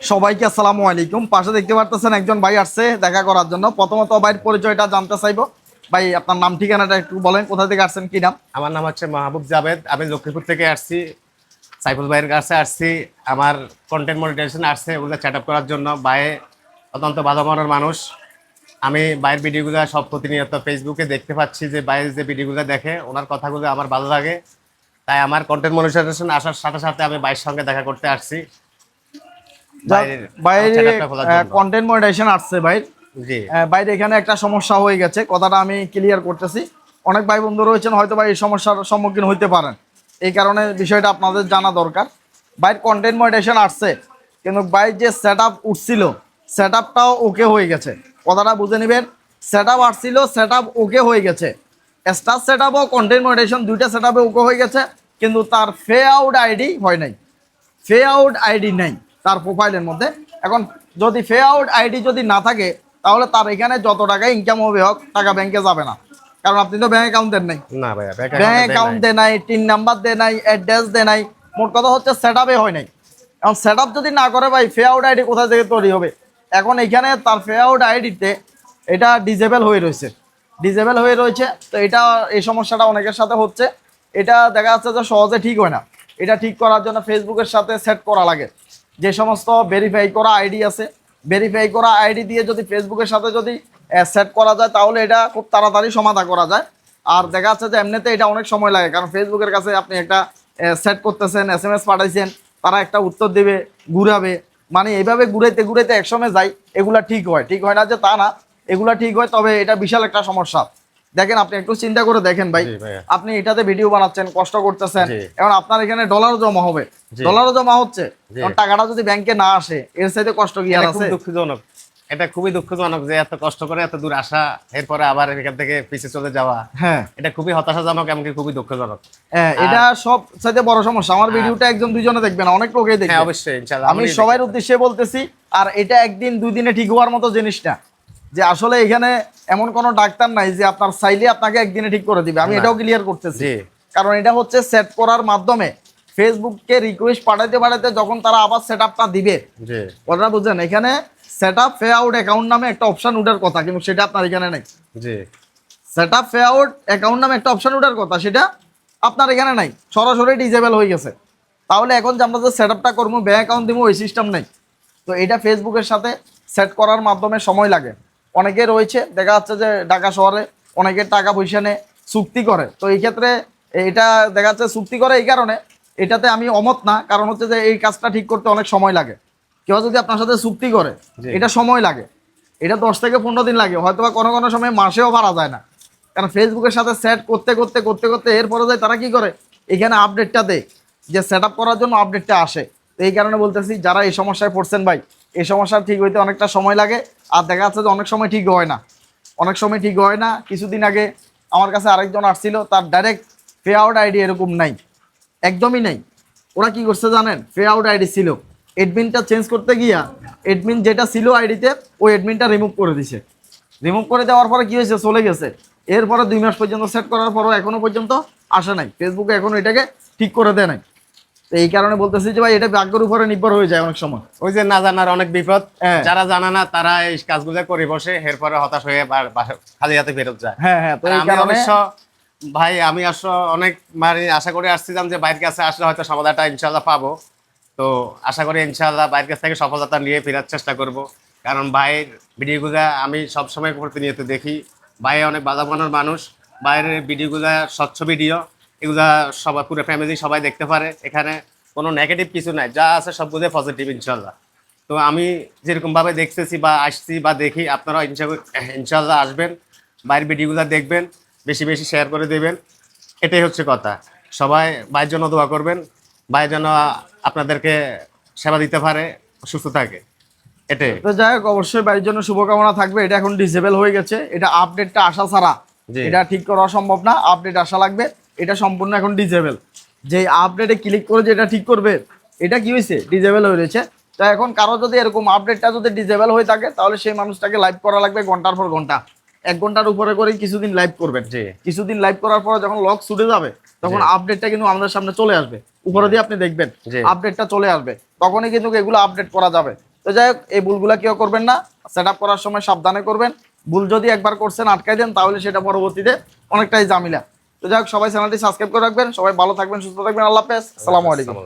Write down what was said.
সবাইকে আসসালামু আলাইকুম। পাশে দেখতে পারতেছেন একজন ভাই আসছে দেখা করার জন্য। প্রথমত ভাইয়ের পরিচয়টা জানতে চাইব। ভাই, আপনার নাম, ঠিকানাটা একটু বলেন, কোথা থেকে আসছেন, কি নাম? আমার নাম হচ্ছে মাহবুব জাভেদ আমি লক্ষ্মীপুর থেকে আসছি। সাইফুল ভাইয়ের কাছে আসছি। আমার কন্টেন্ট মনিটাইজেশন আসছে ওগুলো চ্যাট আপ করার জন্য। বাইরে অত্যন্ত ভালো মনের মানুষ। আমি বাইরের ভিডিওগুলো সব প্রতিনিয়ত ফেসবুকে দেখতে পাচ্ছি যে বাইরের যে ভিডিওগুলো দেখে, ওনার কথাগুলো আমার ভালো লাগে। তাই আমার কন্টেন্ট মনিটাইজেশন আসার সাথে সাথে আমি বাইরের সঙ্গে দেখা করতে আসছি। বাইরে। কন্টেন্ট মনিটাইজেশন আসছে ভাই বাইরে এখানে একটা সমস্যা হয়ে গেছে কথাটা আমি ক্লিয়ার করতেছি। অনেক ভাই বন্ধু রয়েছেন হয়তো ভাই এই সমস্যার সম্মুখীন হইতে পারেন। এই কারণে বিষয়টা আপনাদের জানা দরকার। বাইর কন্টেন্ট মনিটাইজেশন আসছে কিন্তু বাইর যে সেট আপ উঠছিল সেট আপটাও ওকে হয়ে গেছে। কথাটা বুঝে নেবেন সেট আপ আসছিল সেট আপ ওকে হয়ে গেছে। স্টার সেট আপও কন্টেন্ট মনিটাইজেশন দুইটা সেট আপে ওকে হয়ে গেছে কিন্তু তার ফে আউট আইডি হয় নাই। ফে আউট আইডি নেই। তার প্রোফাইলের মধ্যে। এখন যদি ফে আউট আইডি যদি না থাকে তাহলে তার এখানে যত টাকা ইনকাম হবে হোক টাকা ব্যাংকে যাবে না। কারণ আপনি তো ব্যাংক অ্যাকাউন্ট দেন নাই। না ভাইয়া ব্যাংক অ্যাকাউন্ট দে নাই। টিন নাম্বার দে নাই অ্যাড্রেস দে নাই। মোট কথা হচ্ছে সেট আপে হয় নাই। এখন সেট আপ যদি না করে ভাই ফে আউট আইডি কোথা থেকে তৈরি হবে? এখন এখানে তার ফে আউট আইডিতে এটা ডিজেবল হয়ে রয়েছে। ডিজেবল হয়ে রয়েছে তো এটা এই সমস্যাটা অনেকের সাথে হচ্ছে। এটা দেখা যাচ্ছে যে সহজে ঠিক হয় না। এটা ঠিক করার জন্য ফেসবুকের সাথে সেট করা লাগে। যে সমস্ত ভেরিফাই করা আইডি আছে ভেরিফাই করা আইডি দিয়ে যদি ফেসবুকের সাথে যদি সেট করা যায়, তাহলে এটা খুব তাড়াতাড়ি সমাধান করা যায়। আর দেখা যাচ্ছে যে এমনিতে এটা অনেক সময় লাগে, কারণ ফেসবুকের কাছে আপনি একটা সেট করতেছেন এস এম এস পাঠাইছেন, তারা একটা উত্তর দেবে, ঘুরাবে। মানে এইভাবে ঘুরাইতে ঘুরাইতে একসময় যাই, এগুলা ঠিক হয়। ঠিক হয় না যে তা না, এগুলা ঠিক হয়, তবে এটা বিশাল একটা সমস্যা। দেখেন আপনি একটু চিন্তা করে দেখেন ভাই। আপনি এটাতে ভিডিও বানাচ্ছেন কষ্ট করতেছেন। এখন আপনার এখানে ডলার জমা হবে। জি। ডলারও জমা হচ্ছে। টাকাটা যদি ব্যাংকে না আসে এর সাথে কষ্ট কি আর আছে? দুঃখজনক। এটা খুবই দুঃখজনক যে এত কষ্ট করে এত দূর আসা এরপরে আবার এখান থেকে পিছিয়ে চলে যাওয়া। হ্যাঁ। এটা খুবই হতাশাজনক এমনকি খুবই দুঃখজনক। হ্যাঁ, এটা সব সাথে বড় সমস্যা। আমার ভিডিওটা একজন দুইজনে দেখবে না অনেক লোকেই হ্যাঁ দেখবে অবশ্যই আমি সবার উদ্দেশ্যে বলতেছি আর এটা একদিন দুই দিনে ঠিক হওয়ার মতো জিনিস না যে আসলে এখানে এমন কোনো ডাক্তার নাই যে আপনার চাইলে আপনাকে একদিনে ঠিক করে দিবে। আমি এটাও ক্লিয়ার করতেছি। কারণ এটা হচ্ছে সেট করার মাধ্যমে ফেসবুককে রিকোয়েস্ট পাঠাতে পাঠাইতে যখন তারা আবার সেট আপটা দিবে ওনারা বুঝছেন? এখানে set up payout account নামে একটা অপশন উঠার কথা কিন্তু সেটা আপনার এখানে নেই। জি। Set up payout account নামে একটা অপশন উঠার কথা সেটা আপনার এখানে নাই। সরাসরি ডিজেবল হয়ে গেছে। তাহলে এখন যে আমরা যে সেট আপটা করব ব্যাঙ্ক অ্যাকাউন্ট দিব ওই সিস্টেম নেই। তো এটা ফেসবুকের সাথে সেট করার মাধ্যমে সময় লাগে। অনেকে রয়েছে দেখা যাচ্ছে যে ঢাকা শহরে অনেকে টাকা পয়সা নেয় চুক্তি করে। তো এই ক্ষেত্রে এটা দেখা যাচ্ছে চুক্তি করে এই কারণে এটাতে আমি অমত না কারণ হচ্ছে যে এই কাজটা ঠিক করতে অনেক সময় লাগে। কেউ যদি আপনার সাথে চুক্তি করে। এটা সময় লাগে। এটা দশ থেকে পনেরো দিন লাগে হয়তো বা কোনো কোনো সময় মাসেও পারা যায় না। কারণ ফেসবুকের সাথে সেট করতে করতে করতে করতে এরপরে যায় তারা কি করে? এখানে আপডেটটা দেয়। যে সেট আপ করার জন্য আপডেটটা আসে। তো এই কারণে বলতেছি, যারা এই সমস্যায় পড়ছেন ভাই, এই সমস্যা ঠিক হইতে অনেকটা সময় লাগে, আর দেখা যাচ্ছে যে অনেক সময় ঠিক হয় না। অনেক সময় ঠিক হয় না, কিছুদিন আগে আমার কাছে আরেকজন আসছিল, তার ডাইরেক্ট পে আউট আইডি এরকম নাই, একদমই নেই। ওরা কি করছে জানেন? পে আউট আইডি ছিল। এডমিনটা চেঞ্জ করতে গিয়া এডমিন যেটা ছিল আইডিতে ওই এডমিনটা রিমুভ করে দিছে। রিমুভ করে দেওয়ার পরে কি হয়েছে? চলে গেছে। এরপরে দুই মাস পর্যন্ত সেট করার পরও এখনও পর্যন্ত আসে নাই। ফেসবুকে এখনও এটাকে ঠিক করে দেয় নাই। তো এই কারণে বলতেছি যে ভাই এটা ভাগ্যের উপরে নির্ভর হয়ে যায় অনেক সময়। ওই যে না জানার অনেক বিপদ। হ্যাঁ। যারা জানে না তারা এই কাজগুলো করে বসে এরপরে হতাশ হয়ে খালি হাতে ফেরত যায়। হ্যাঁ হ্যাঁ তো এই কারণে ভাই আমি আসলে অনেক মানে আশা করে আসছিলাম যে বাইরের কাছে আসলে হয়তো সমাধানটা ইনশাল্লাহ পাবো। তো আশা করি ইনশাল্লাহ বাইরের কাছ থেকে সফলতা নিয়ে ফেরার চেষ্টা করব। কারণ ভাইয়ের ভিডিওগুলো আমি সবসময় প্রতিনিয়ত দেখি। ভাই অনেক বাজাবানোর মানুষ। বাইরের ভিডিওগুলো স্বচ্ছ ভিডিও। এগুলা সবাই পুরো ফ্যামিলি সবাই দেখতে পারে। এখানে কোনো নেগেটিভ কিছু নাই যা আছে সবগুলো পজিটিভ ইনশাল্লাহ। তো আমি যেরকমভাবে দেখতেছি বা আসছি বা দেখি আপনারা ইনশা- ইনশাল্লাহ আসবেন বাইরের ভিডিওগুলো দেখবেন বেশি বেশি শেয়ার করে দেবেন। এটাই হচ্ছে কথা। সবাই ভাইয়ের জন্য দোয়া করবেন ভাই যেন আপনাদেরকে সেবা দিতে পারে সুস্থ থাকে। এটাই। তো যাই হোক অবশ্যই বাড়ির জন্য শুভকামনা থাকবে। এটা এখন ডিসেবল হয়ে গেছে। এটা আপডেটটা আসা ছাড়া। এটা ঠিক করা সম্ভব না। আপডেট আসা লাগবে। এটা সম্পূর্ণ এখন ডিসেবল যে আপডেটে ক্লিক করে যে এটা ঠিক করবে এটা কি হয়েছে? ডিসেবল হয়ে রয়েছে। তো এখন কারও যদি এরকম আপডেটটা যদি ডিসেবল হয়ে থাকে তাহলে সেই মানুষটাকে লাইভ করা লাগবে ঘণ্টার পর ঘণ্টা। এক ঘণ্টার উপরে করে কিছুদিন লাইভ করবেন। কিছুদিন লাইভ করার পরে যখন লক ছুটে যাবে তখন আপডেটটা কিন্তু আমাদের সামনে চলে আসবে। উপরে দিয়ে আপনি দেখবেন। আপডেটটা চলে আসবে। তখনই কিন্তু এগুলো আপডেট করা যাবে। তো যাই হোক এই ভুলগুলা কেউ করবেন না। সেট আপ করার সময় সাবধানে করবেন। ভুল যদি একবার করছেন আটকাই দেন তাহলে সেটা পরবর্তীতে অনেকটাই জামিলা তো যাই হোক সবাই চ্যানেলটি সাবস্ক্রাইব করে রাখবেন। সবাই ভালো থাকবেন সুস্থ থাকবেন। আল্লাহ হাফেজ। আসসালামু আলাইকুম।